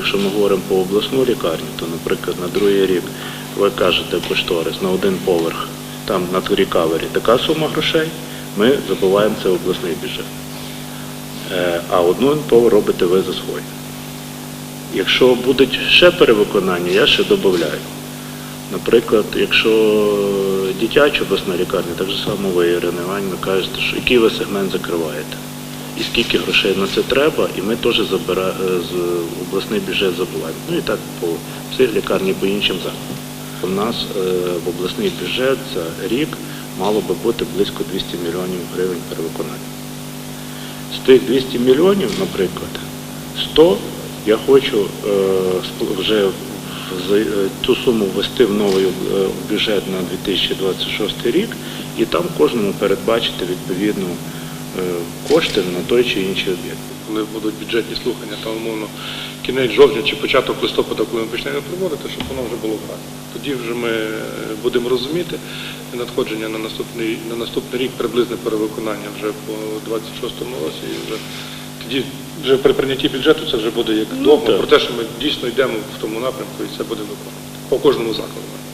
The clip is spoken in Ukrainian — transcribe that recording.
якщо ми говоримо по обласну лікарню, то, наприклад, на другий рік ви кажете кошторис на один поверх, там на рікавері така сума грошей, ми забуваємо це в обласний бюджет. Е, А одну поверх робите ви за свої. Якщо будуть ще перевиконання, я ще додаю. Наприклад, якщо дитяча обласна лікарня, так же само ви, Ірина Іванівна, кажете, що який ви сегмент закриваєте, і скільки грошей на це треба, і ми теж забира, е, обласний бюджет забуваємо. Ну і так по психлікарні, по іншим закладам. У нас е, в обласний бюджет за рік мало би бути близько 200 мільйонів гривень перевиконання. З тих 200 мільйонів, наприклад, 100 я хочу е, вже цю суму ввести в новий бюджет на 2026 рік і там кожному передбачити відповідно е, кошти на той чи інший об'єкт. коли будуть бюджетні слухання, там умовно кінець жовтня чи початок листопада, коли ми почнемо проводити, щоб воно вже було в грати. Тоді вже ми е, будемо розуміти надходження на наступний на наступний рік приблизне перевиконання вже по 26-му році. І вже тоді вже при прийнятті бюджету це вже буде як Ну, догма про те, що ми дійсно йдемо в тому напрямку і це буде виконувати по кожному закладу.